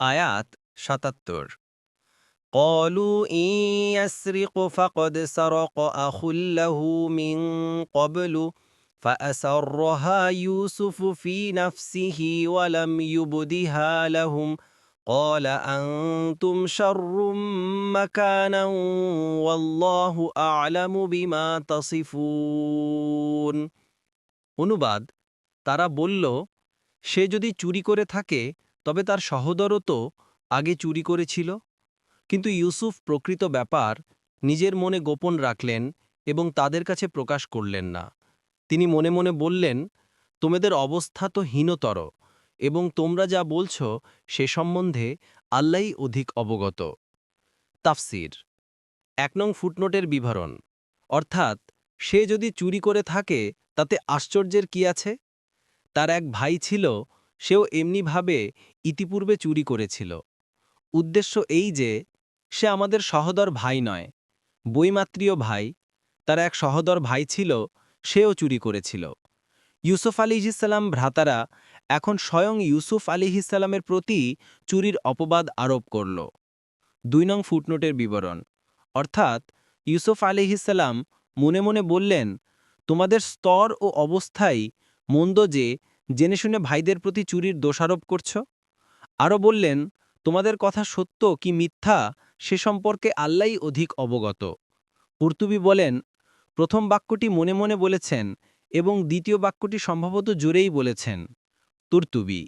আয়াত সাতাত্তর قالوا إن يسرق فقد سرق أخ له من قبل فأسرها يوسف في نفسه ولم يبدها لهم قال أنتم شر مكانا والله أعلم بما تصفون অনুবাদ তারা বলল সে যদি চুরি করে থাকে তবে তার সহোদরও তো আগে চুরি করেছিল। কিন্তু ইউসুফ প্রকৃত ব্যাপার নিজের মনে গোপন রাখলেন এবং তাদের কাছে প্রকাশ করলেন না। তিনি মনে মনে বললেন, তোমাদের অবস্থা তো হীনতর এবং তোমরা যা বলছ সে সম্বন্ধে আল্লাহই অধিক অবগত। তাফসির, এক নং ফুটনোটের বিবরণ, অর্থাৎ সে যদি চুরি করে থাকে তাতে আশ্চর্যের কি আছে? তার এক ভাই ছিল সেও এমনিভাবে ইতিপূর্বে চুরি করেছিল। উদ্দেশ্য এই যে, সে আমাদের সহদর ভাই নয় বইমাত্রীয় ভাই, তার এক সহদর ভাই ছিল, সেও চুরি করেছিল। ইউসুফ আলিহিসাল্লাম ভ্রাতারা এখন স্বয়ং ইউসুফ আলিহিসাল্লামের প্রতি চুরির অপবাদ আরোপ করল। দুই নং ফুটনোটের বিবরণ। অর্থাৎ ইউসুফ আলিহিসাল্লাম মনে মনে বললেন, তোমাদের স্তর ও অবস্থাই মন্দ যে জেনে শুনে ভাইদের প্রতি চুরির দোষারোপ করছ? আরও বললেন, তোমাদের কথা সত্য কি মিথ্যা সে সম্পর্কে আল্লাই অধিক অবগত। পর্তুবি বলেন, প্রথম বাক্যটি মনে মনে বলেছেন এবং দ্বিতীয় বাক্যটি সম্ভবত জোরেই বলেছেন। তুর্তুবি